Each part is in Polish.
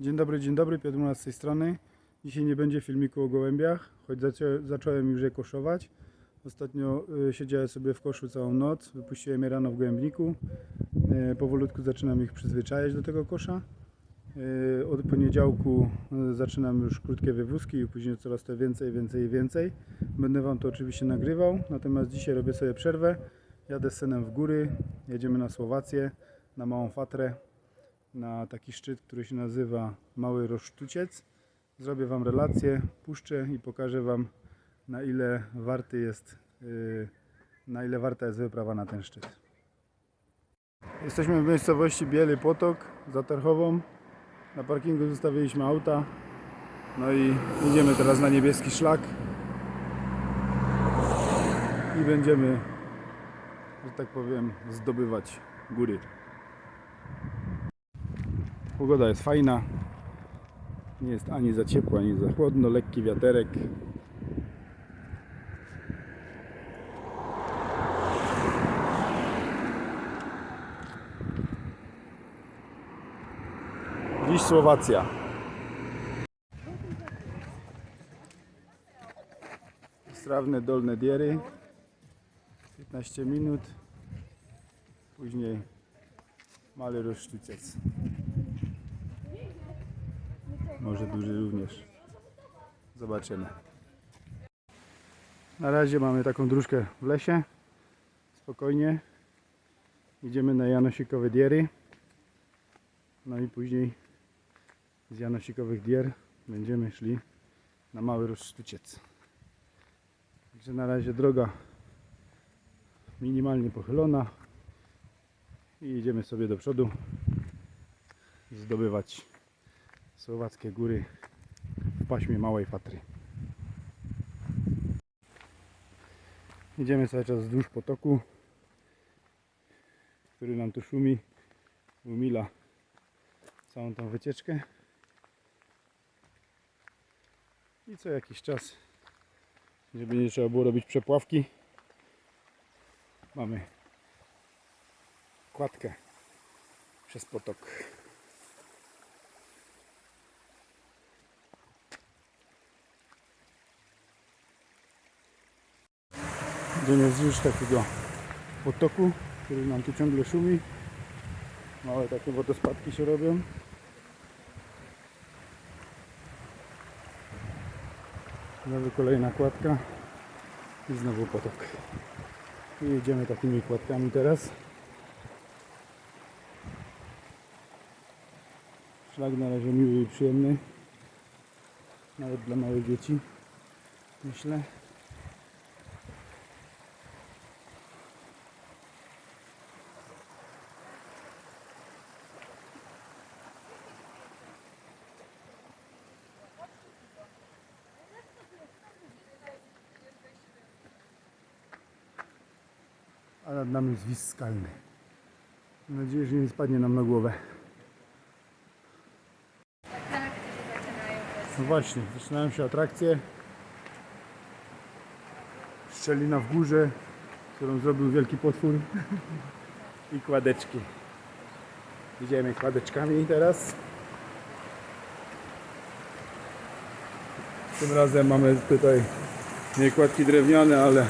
Dzień dobry, dzień dobry, Piotr Murat z tej strony. Dzisiaj nie będzie filmiku o gołębiach, choć zacząłem już je koszować. Ostatnio y, siedziałem sobie w koszu całą noc, wypuściłem je rano w gołębniku. Y, powolutku zaczynam ich przyzwyczajać do tego kosza. Y, od poniedziałku zaczynam już krótkie wywózki i później coraz to więcej, więcej i więcej. Będę Wam to oczywiście nagrywał, natomiast dzisiaj robię sobie przerwę. Jadę z synem w góry, jedziemy na Słowację, na Małą Fatrę na taki szczyt, który się nazywa Mały Rosztuciec. Zrobię Wam relację, puszczę i pokażę Wam na ile warty jest, yy, na ile warta jest wyprawa na ten szczyt. Jesteśmy w miejscowości Biely Potok za Terchową. Na parkingu zostawiliśmy auta. No i idziemy teraz na niebieski szlak. I będziemy, że tak powiem, zdobywać góry. Pogoda jest fajna. Nie jest ani za ciepło, ani za chłodno. Lekki wiaterek. Dziś Słowacja. Strawne dolne diery. 15 minut. Później mały rosztuciec. Może duży również. Zobaczymy. Na razie mamy taką dróżkę w lesie. Spokojnie. Idziemy na Janosikowe Diery. No i później z Janosikowych Dier będziemy szli na Mały Rozsztuciec. Także na razie droga minimalnie pochylona i idziemy sobie do przodu zdobywać słowackie góry w paśmie Małej Fatry. Idziemy cały czas wzdłuż potoku, który nam tu szumi, umila całą tą wycieczkę. I co jakiś czas, żeby nie trzeba było robić przepławki, mamy kładkę przez potok. Idziemy wzdłuż takiego potoku, który nam tu ciągle szumi. Małe takie wodospadki się robią. Znowu kolejna kładka i znowu potok. I jedziemy takimi kładkami teraz. Szlak na razie miły i przyjemny. Nawet dla małych dzieci. Myślę. Nad nami zwis skalny. Mam nadzieję, że nie spadnie nam na głowę. No właśnie, zaczynają się atrakcje. Szczelina w górze, którą zrobił wielki potwór. I kładeczki. Idziemy kładeczkami teraz. Tym razem mamy tutaj nie kładki drewniane, ale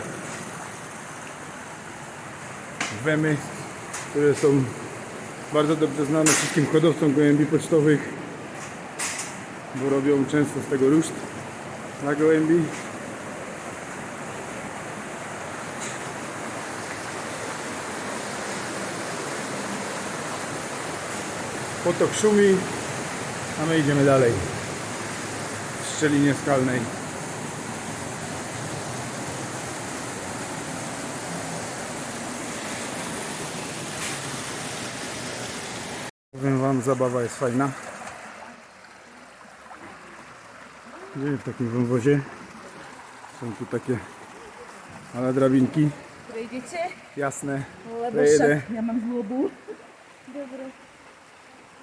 wemy, które są bardzo dobrze znane wszystkim hodowcom gołębi pocztowych, bo robią często z tego ruszt dla gołębi. Potok szumi, a my idziemy dalej w szczelinie skalnej. Zabawa jest fajna. Idziemy w takim wąwozie. Są tu takie małe drabinki, Wejdziecie? jasne. Ale Wejdę. ja mam złobu. Dobra.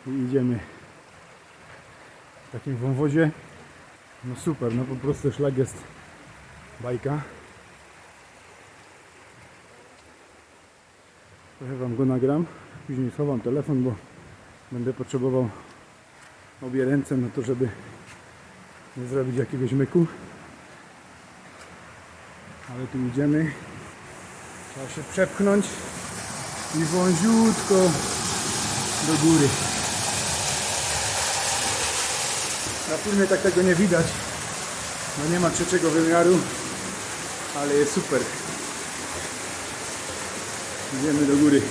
I idziemy w takim wąwozie. No super, no po prostu szlak jest bajka. Trochę Wam go nagram. Później schowam telefon, bo będę potrzebował obie ręce, no to żeby nie zrobić jakiegoś myku. Ale tu idziemy. Trzeba się przepchnąć i wąziutko do góry. Na filmie tak tego nie widać, bo nie ma trzeciego wymiaru, ale jest super. Idziemy do góry.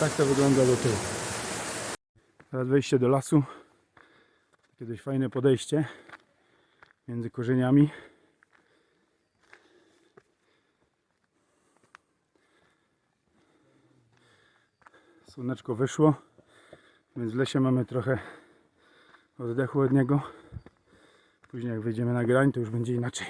Tak to wygląda do tyłu. Teraz wejście do lasu. Kiedyś fajne podejście między korzeniami. Słoneczko wyszło, więc w lesie mamy trochę oddechu od niego. Później jak wyjdziemy na grań, to już będzie inaczej.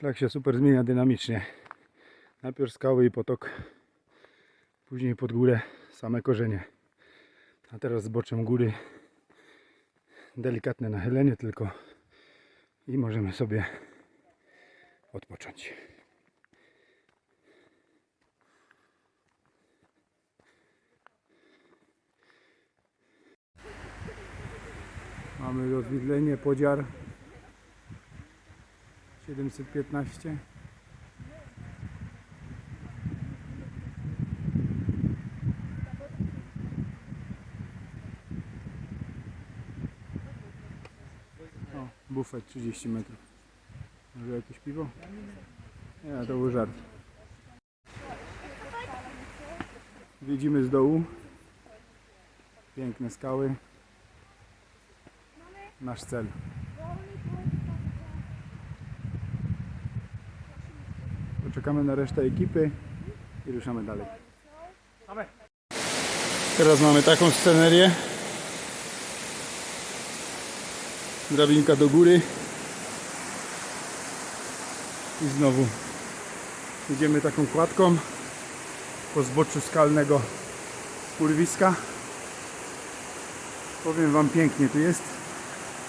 Szlak się super zmienia dynamicznie. Najpierw skały i potok, później pod górę same korzenie. A teraz zboczem góry delikatne nachylenie tylko i możemy sobie odpocząć. Mamy rozwidlenie podziar 715 O, bufet 30 metrów. Może jakieś piwo? Nie, to był żart. Widzimy z dołu piękne skały. Nasz cel. Poczekamy na resztę ekipy i ruszamy dalej. Teraz mamy taką scenerię. Drabinka do góry. I znowu idziemy taką kładką po zboczu skalnego urwiska. Powiem Wam pięknie tu jest.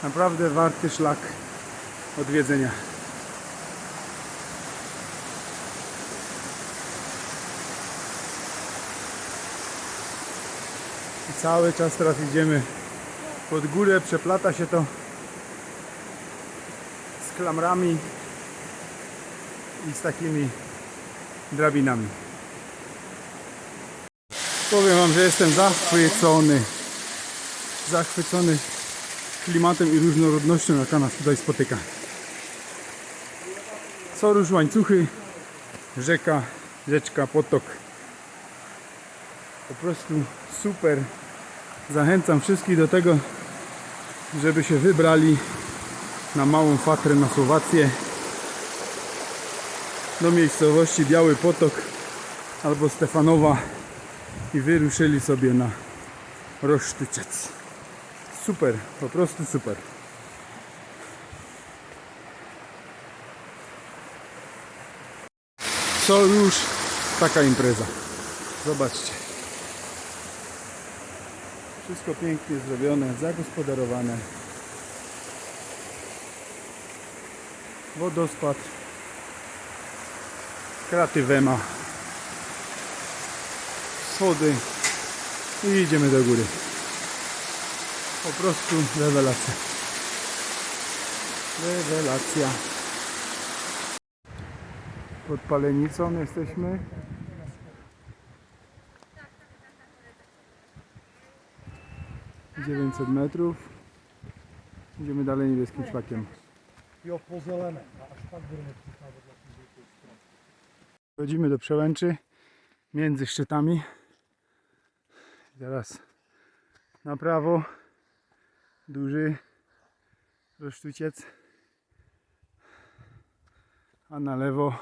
Naprawdę warty szlak odwiedzenia. I cały czas teraz idziemy pod górę, przeplata się to z klamrami i z takimi drabinami. Powiem Wam, że jestem zachwycony. Zachwycony klimatem i różnorodnością, jaka nas tutaj spotyka. Róż łańcuchy, rzeka, rzeczka, potok. Po prostu super. Zachęcam wszystkich do tego, żeby się wybrali na małą fatrę na Słowację do miejscowości Biały Potok albo Stefanowa i wyruszyli sobie na Rosztyciec. Super, po prostu super. Co już taka impreza. Zobaczcie. Wszystko pięknie zrobione, zagospodarowane. Wodospad. Kreatywema. Schody. I idziemy do góry. Po prostu rewelacja. Rewelacja. Pod Palenicą jesteśmy. Dziewięćset metrów. Idziemy dalej niebieskim szlakiem. Jo, pozelené. A až pak budeme přicházet vlastně žlutou stranu. Wchodzimy do przełęczy między szczytami. Teraz na prawo duży rosztuciec, a na lewo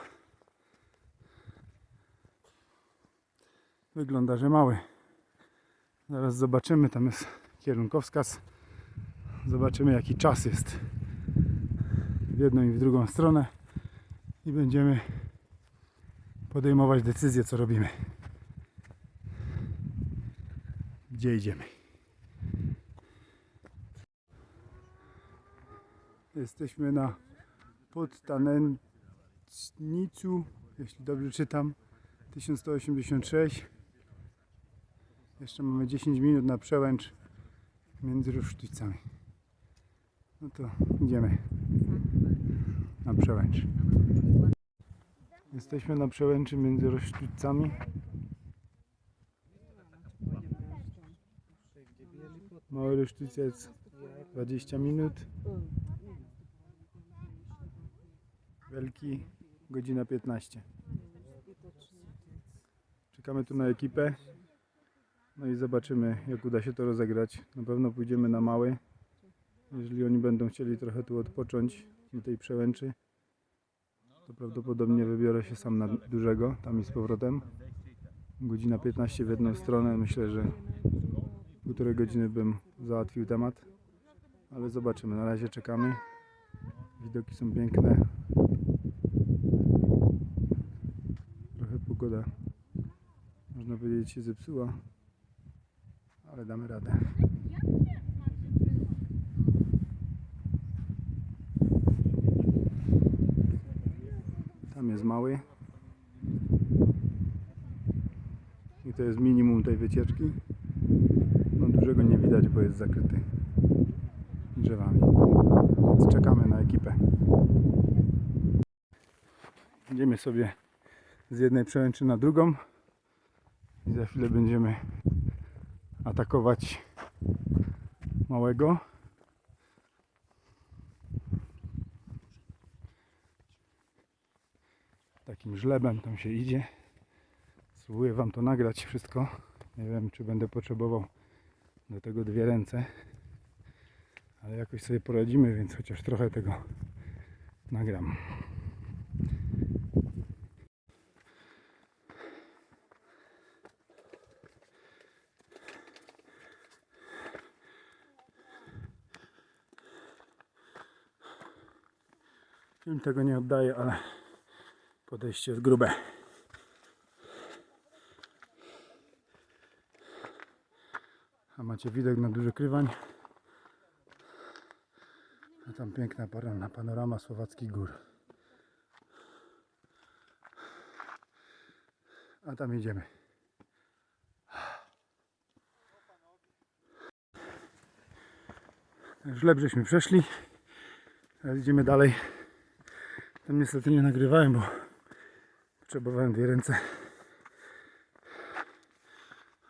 wygląda, że mały. Zaraz zobaczymy, tam jest kierunkowskaz. Zobaczymy jaki czas jest w jedną i w drugą stronę i będziemy podejmować decyzję co robimy. Gdzie idziemy? Jesteśmy na podtanęcnicu, jeśli dobrze czytam, 1186. Jeszcze mamy 10 minut na przełęcz między Rusztycami. No to idziemy na przełęcz. Jesteśmy na przełęczy między Rosztycami. Mały Rosztyciec 20 minut. Wielki godzina 15. Czekamy tu na ekipę. No i zobaczymy jak uda się to rozegrać. Na pewno pójdziemy na mały. Jeżeli oni będą chcieli trochę tu odpocząć na tej przełęczy, to prawdopodobnie wybiorę się sam na dużego, tam i z powrotem. Godzina 15 w jedną stronę. Myślę, że półtorej godziny bym załatwił temat. Ale zobaczymy. Na razie czekamy. Widoki są piękne. Trochę pogoda, można powiedzieć, się zepsuła. Ale damy radę. Tam jest mały. I to jest minimum tej wycieczki. No dużego nie widać, bo jest zakryty drzewami. Więc czekamy na ekipę. Idziemy sobie z jednej przełęczy na drugą i za chwilę będziemy atakować małego. Takim żlebem tam się idzie. Spróbuję Wam to nagrać wszystko. Nie wiem, czy będę potrzebował do tego dwie ręce. Ale jakoś sobie poradzimy, więc chociaż trochę tego nagram. Film tego nie oddaje, ale podejście jest grube. A macie widok na duży krywań. A tam piękna parana, panorama słowackich gór. A tam idziemy. Żleb żeśmy przeszli. Teraz idziemy dalej. Tam niestety nie nagrywałem, bo potrzebowałem dwie ręce.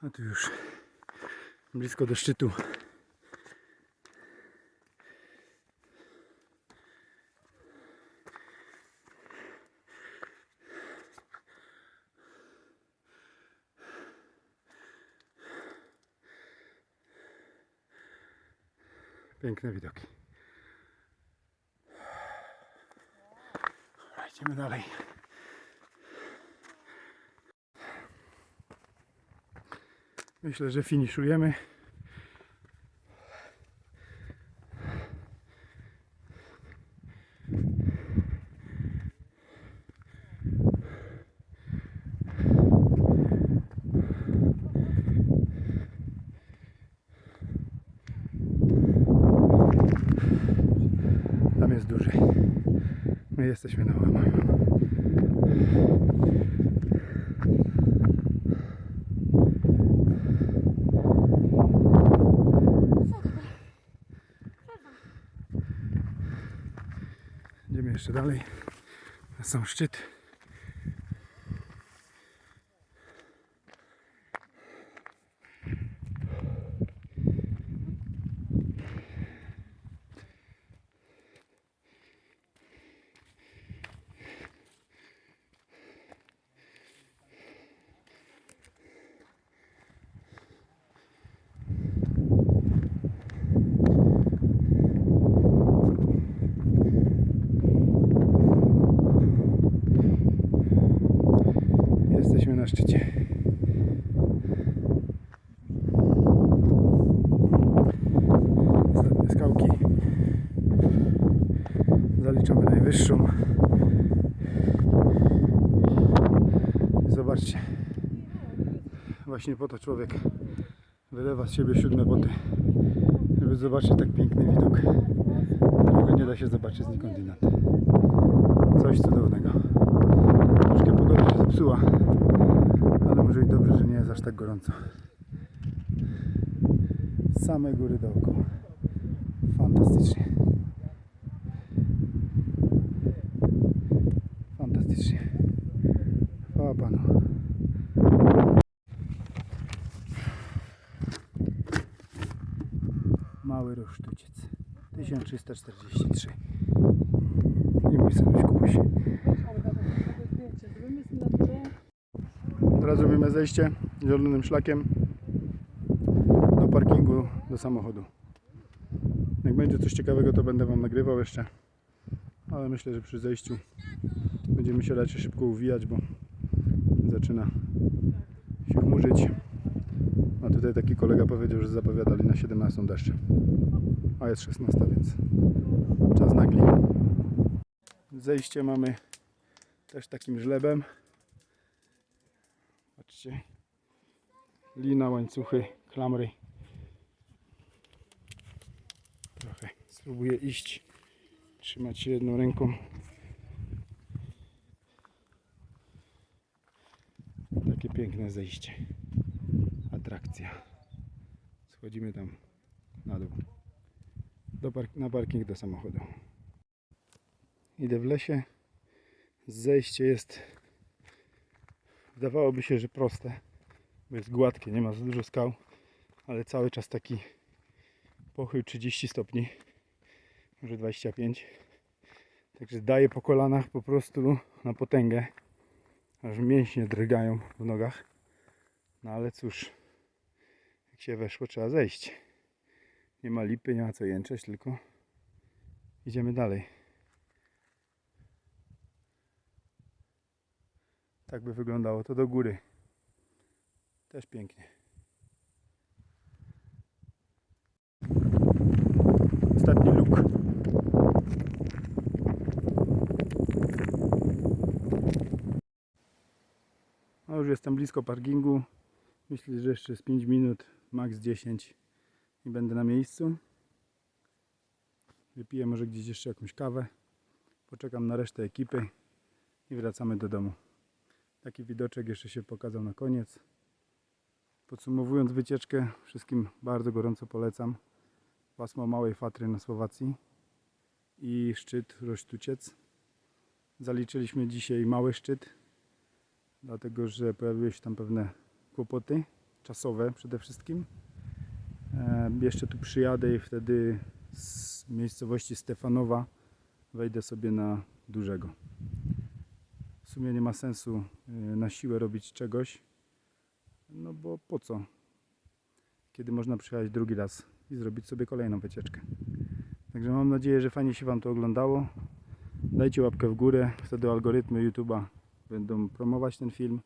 A tu już blisko do szczytu. Piękne widoki. Idziemy dalej. Myślę, że finiszujemy. Tam jest duży. My jesteśmy na łamaniu. Idziemy jeszcze dalej. Na sam szczyt. Jesteśmy na szczycie. Ostatnie skałki. Zaliczamy najwyższą. Zobaczcie. Właśnie po to człowiek wylewa z siebie siódme boty, żeby zobaczyć tak piękny widok. Którego nie da się zobaczyć znikądinąd. Coś cudownego. Troszkę pogoda się zepsuła, może i dobrze, że nie jest aż tak gorąco. Same góry dookoła. Fantastycznie. Fantastycznie. Chwała Panu. Mały rosztuciec. 1343. I mój synuś Kubuś. Teraz robimy zejście zielonym szlakiem do parkingu do samochodu. Jak będzie coś ciekawego, to będę Wam nagrywał jeszcze. Ale myślę, że przy zejściu będziemy się raczej szybko uwijać, bo zaczyna się chmurzyć. A tutaj taki kolega powiedział, że zapowiadali na 17 deszcze. A jest 16, więc czas nagli. Zejście mamy też takim żlebem. Patrzcie. Lina, łańcuchy, klamry. Trochę spróbuję iść, trzymać się jedną ręką. Takie piękne zejście. Atrakcja. Schodzimy tam na dół. Do park- na parking do samochodu. Idę w lesie. Zejście jest Wydawałoby się, że proste, bo jest gładkie, nie ma za dużo skał, ale cały czas taki pochył 30 stopni, może 25. Także daje po kolanach po prostu na potęgę, aż mięśnie drgają w nogach. No ale cóż, jak się weszło, trzeba zejść. Nie ma lipy, nie ma co jęczeć, tylko idziemy dalej. Tak by wyglądało to do góry. Też pięknie. Ostatni luk. No już jestem blisko parkingu. Myślę, że jeszcze z 5 minut, max 10 i będę na miejscu. Wypiję może gdzieś jeszcze jakąś kawę. Poczekam na resztę ekipy i wracamy do domu. Taki widoczek jeszcze się pokazał na koniec. Podsumowując wycieczkę, wszystkim bardzo gorąco polecam. Pasmo Małej Fatry na Słowacji i szczyt Rosztuciec. Zaliczyliśmy dzisiaj mały szczyt, dlatego że pojawiły się tam pewne kłopoty czasowe przede wszystkim. E, Jeszcze tu przyjadę i wtedy z miejscowości Stefanowa wejdę sobie na dużego sumie nie ma sensu y, na siłę robić czegoś, no bo po co? Kiedy można przyjechać drugi raz i zrobić sobie kolejną wycieczkę. Także mam nadzieję, że fajnie się Wam to oglądało. Dajcie łapkę w górę, wtedy algorytmy YouTube'a będą promować ten film.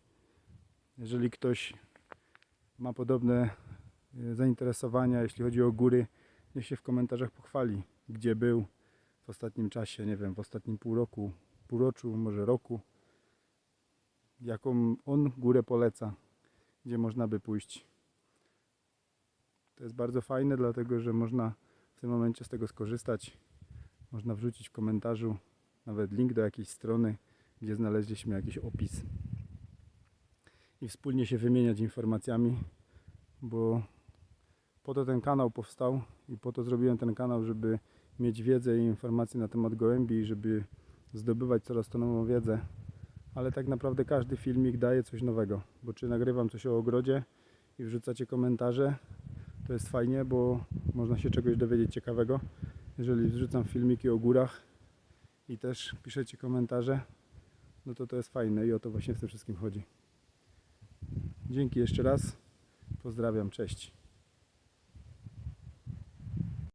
Jeżeli ktoś ma podobne y, zainteresowania, jeśli chodzi o góry, niech się w komentarzach pochwali, gdzie był w ostatnim czasie, nie wiem, w ostatnim pół roku, półroczu, może roku jaką on górę poleca, gdzie można by pójść. To jest bardzo fajne, dlatego że można w tym momencie z tego skorzystać. Można wrzucić w komentarzu nawet link do jakiejś strony, gdzie znaleźliśmy jakiś opis. I wspólnie się wymieniać informacjami, bo po to ten kanał powstał i po to zrobiłem ten kanał, żeby mieć wiedzę i informacje na temat gołębi żeby zdobywać coraz to nową wiedzę ale tak naprawdę każdy filmik daje coś nowego, bo czy nagrywam coś o ogrodzie i wrzucacie komentarze, to jest fajnie, bo można się czegoś dowiedzieć ciekawego. Jeżeli wrzucam filmiki o górach i też piszecie komentarze, no to to jest fajne i o to właśnie w tym wszystkim chodzi. Dzięki jeszcze raz. Pozdrawiam, cześć.